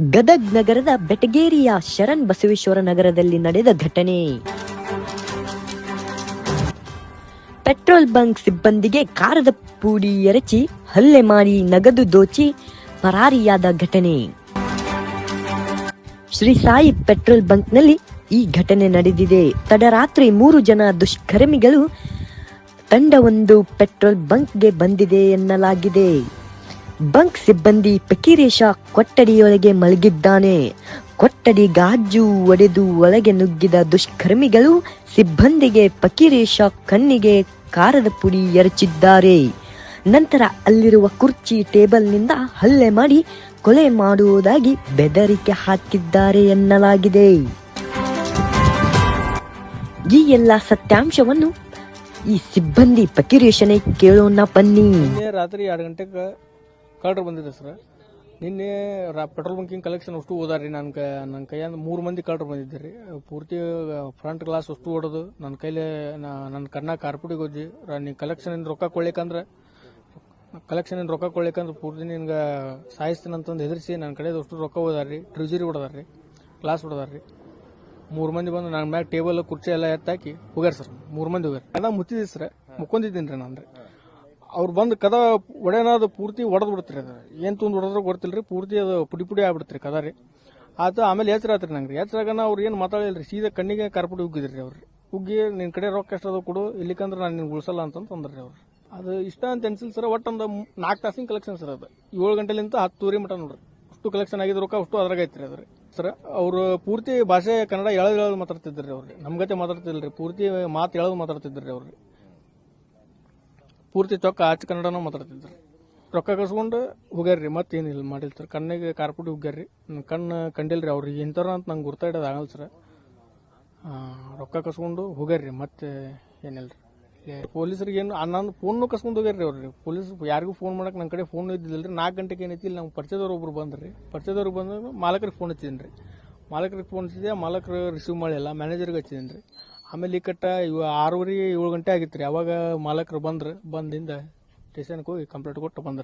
ಗದಗ್ ನಗರದ ಬೆಟಗೇರಿಯ ಶರಣ್ ಬಸವೇಶ್ವರ ನಗರದಲ್ಲಿ ನಡೆದ ಘಟನೆ. ಪೆಟ್ರೋಲ್ ಬಂಕ್ ಸಿಬ್ಬಂದಿಗೆ ಕಾರದ ಪೂಡಿ ಎರಚಿ ಹಲ್ಲೆ ಮಾಡಿ ನಗದು ದೋಚಿ ಪರಾರಿಯಾದ ಘಟನೆ. ಶ್ರೀ ಸಾಯಿ ಪೆಟ್ರೋಲ್ ಬಂಕ್ನಲ್ಲಿ ಈ ಘಟನೆ ನಡೆದಿದೆ. ತಡರಾತ್ರಿ ಮೂರು ಜನ ದುಷ್ಕರ್ಮಿಗಳು ತಂಡವೊಂದು ಪೆಟ್ರೋಲ್ ಬಂಕ್ಗೆ ಬಂದಿದೆ ಎನ್ನಲಾಗಿದೆ. ಬಂಕ್ ಸಿಬ್ಬಂದಿ ಪಕೀರೇಶ ಕೊಠಡಿಯೊಳಗೆ ಮಲಗಿದ್ದಾನೆ. ಕೊಠಡಿ ಗಾಜು ಒಡೆದು ಒಳಗೆ ನುಗ್ಗಿದ ದುಷ್ಕರ್ಮಿಗಳು ಸಿಬ್ಬಂದಿಗೆ ಪಕೀರೇಶ ಕಣ್ಣಿಗೆ ಕಾರದ ಪುಡಿ ಎರಚಿದ್ದಾರೆ. ನಂತರ ಅಲ್ಲಿರುವ ಕುರ್ಚಿ ಟೇಬಲ್ನಿಂದ ಹಲ್ಲೆ ಮಾಡಿ ಕೊಲೆ ಮಾಡುವುದಾಗಿ ಬೆದರಿಕೆ ಹಾಕಿದ್ದಾರೆ ಎನ್ನಲಾಗಿದೆ. ಈ ಎಲ್ಲ ಸತ್ಯಾಂಶವನ್ನು ಈ ಸಿಬ್ಬಂದಿ ಫಕೀರೇಶನೇ ಕೇಳೋಣ ಬನ್ನಿ. ರಾತ್ರಿ ಎರಡು ಗಂಟೆಗೆ ಕಳ್ಳರು ಬಂದಿದೆ ಸರ್. ನಿನ್ನೆ ರಾ, ಪೆಟ್ರೋಲ್ ಬಂಕಿಂಗ್ ಕಲೆಕ್ಷನ್ ಅಷ್ಟು ಓದಾರಿ ನನ್ನ ಕೈ ನನ್ನ ಕೈಯಿಂದ ಮೂರು ಮಂದಿ ಕಳ್ಳರು ಬಂದಿದ್ದಾರೆ. ಪೂರ್ತಿ ಫ್ರಂಟ್ ಗ್ಲಾಸ್ ಅಷ್ಟು ಹೊಡೆದು ನನ್ನ ಕೈಲಿ ನನ್ನ ಕಣ್ಣ ಕಾರ್ಪುಡಿಗೆ ಹೋಗಿ ನೀನು ಕಲೆಕ್ಷನಿಂದ ರೊಕ್ಕ ಕೊಡ್ಲಿಕ್ಕಂದ್ರೆ ಕಲೆಕ್ಷನಿಂದ ರೊಕ್ಕ ಕೊಡ್ಲಿಕ್ಕಂದ್ರೆ ಪೂರ್ತಿ ನಿನ್ಗೆ ಸಾಯಿಸ್ತೀನಿ ಅಂತಂದು ಹೆದರಿಸಿ ನನ್ನ ಕಡೆ ಅಷ್ಟು ರೊಕ್ಕ ಓದಾರಿ ಟ್ರಿಜರಿ ಹೊಡೆದಾರ್ರಿ ಗ್ಲಾಸ್ ಹೊಡೆದಾರ್ರಿ ಮೂರು ಮಂದಿ ಬಂದು ನನ್ನ ಮ್ಯಾಗ ಟೇಬಲ್ ಕುರ್ಚಿ ಎಲ್ಲ ಎತ್ತಾಕಿ ಹೋಗ್ಯಾರ ಸರ್. ಮೂರು ಮಂದಿ ಹೋಗ್ಯಾರ. ಎಲ್ಲ ಮುಚ್ಚಿದ್ರಿ ಸರ್. ಮುಕ್ಕೊಂದಿದ್ದೀನಿ ರೀ ನಾನು ರೀ. ಅವ್ರು ಬಂದು ಕದ ಒಡೆನಾದ ಪೂರ್ತಿ ಒಡೆದು ಬಿಡ್ತೀರಿ ಅದು. ಏನು ತುಂದು ಹೊಡೆದ್ರೆ ಗೊತ್ತಿಲ್ರಿ, ಪೂರ್ತಿ ಅದು ಪುಡಿ ಪುಡಿ ಆಗ್ಬಿಡ್ತೀರಿ ಕದ ರೀ. ಆತ ಆಮೇಲೆ ಎಚ್ಚರ ಆತ್ರಿ ನಂಗೆ ಎಚ್ಚರಾಗನ ಅವ್ರು ಏನು ಮಾತಾಡಿಲ್ರಿ ಸೀದಾ ಕಣ್ಣಿಗೆ ಕಾರ್ಪುಡಿ ಉಗ್ಗಿದ್ರಿ ಅವ್ರಿ. ಉಗ್ಗಿ ನಿನ್ನ ಕಡೆ ರೊಕ್ಕ ಎಷ್ಟು ಅದ ಕೊಡು, ಇಲ್ಲಿಕಂದ್ರೆ ನಾನು ನಿನ್ಗೆ ಉಳಿಸಲ್ಲ ಅಂತ ಅಂದ್ರಿ ಅವ್ರು. ಅದು ಇಷ್ಟ ಅಂತ ಅನ್ಸಿಲ್ಲ ಸರ್ ಒಟ್ಟು ಒಂದು ನಾಲ್ಕು ತಾಸಿನ ಕಲೆಕ್ಷನ್ ಸರ್ ಅದು. ಏಳು ಗಂಟೆಲಿಂದ ಹತ್ತುವರೆ ಮಟ ನೋಡ್ರಿ. ಅಷ್ಟು ಕಲೆಕ್ಷನ್ ಆಗಿದ ರೊಕ್ಕ, ಅಷ್ಟು ಅದ್ರಾಗ ಐತ್ರಿ ಅದ್ರಿ. ಸರ್, ಅವರು ಪೂರ್ತಿ ಭಾಷೆ ಕನ್ನಡ ಎಳೆದು ಎಳೆದು ಮಾತಾಡ್ತಿದ್ರಿ ಅವ್ರಿ. ನಮ್ಮ ಗತೆ ಮಾತಾಡ್ತಿಲ್ರಿ, ಪೂರ್ತಿ ಮಾತು ಎಳೆದು ಮಾತಾಡ್ತಿದ್ರಿ ಅವ್ರಿ. ಪೂರ್ತಿ ಚೊಕ್ಕ ಆಚೆ ಕನ್ನಡನ ಮಾತಾಡ್ತಿದ್ರು. ರೊಕ್ಕ ಕಸ್ಕೊಂಡು ಹೋಗ್ಯಾರ್ರಿ ಮತ್ತೇನಿಲ್ಲ ಮಾಡಿಲ್ಲ ಸರ್ ಕಣ್ಣಿಗೆ ಕಾರ್ಪುಡಿ ಹೋಗ್ಯಾರ್ರಿ ನನ್ನ ಕಣ್ಣು ಕಂಡಿಲ್ರಿ ಅವ್ರಿಗೆ ಇಂಥವ್ರ ಅಂತ ನಂಗೆ ಗುರ್ತಾ ಇಡೋದು ಆಗಲ್ಲ ಸರ್. ರೊಕ್ಕ ಕಸ್ಕೊಂಡು ಹೋಗ್ಯಾರ್ರಿ, ಮತ್ತೆ ಏನಿಲ್ಲರಿ ಪೊಲೀಸರಿಗೆ ಏನು ನನ್ನ ಫೋನ್ನು ಕಸ್ಕೊಂಡು ಹೋಗ್ಯಾರ್ರಿ ಅವ್ರಿ. ಪೊಲೀಸ್ ಯಾರಿಗೂ ಫೋನ್ ಮಾಡಕ್ಕೆ ನನ್ನ ಕಡೆ ಫೋನ್ ಇದ್ದಿಲ್ಲರಿ ನಾಲ್ಕು ಗಂಟೆಗೆ ಏನೈತಿ ಇಲ್ಲಿ ನಮ್ಮ ಪರಿಚಯದವ್ರು ಒಬ್ರು ಬಂದ್ರಿ. ಪರಿಚಯದವ್ರು ಬಂದಾಗ ಮಾಲಕರಿಗೆ ಫೋನ್ ಹಚ್ಚಿದ್ದೀನಿ ರೀ ಮಾಲಕರಿಗೆ ಫೋನ್ ಹಚ್ಚಿದೆ, ಮಾಲಕರು ರಿಸೀವ್ ಮಾಡಿಲ್ಲ ಮ್ಯಾನೇಜರ್ಗೆ ಹಚ್ಚಿದ್ದೀನಿ ರೀ ಆಮೇಲೆ ಈ ಕಟ್ಟ ಇವ ಆರೂವರೆ ಏಳು ಗಂಟೆ ಆಗಿತ್ತು ರೀ. ಅವಾಗ ಮಾಲಕರು ಬಂದ್ರು, ಬಂದಿಂದ ಸ್ಟೇಷನ್ಗೆ ಹೋಗಿ ಕಂಪ್ಲೇಂಟ್ ಕೊಟ್ಟು ಬಂದ್ರು.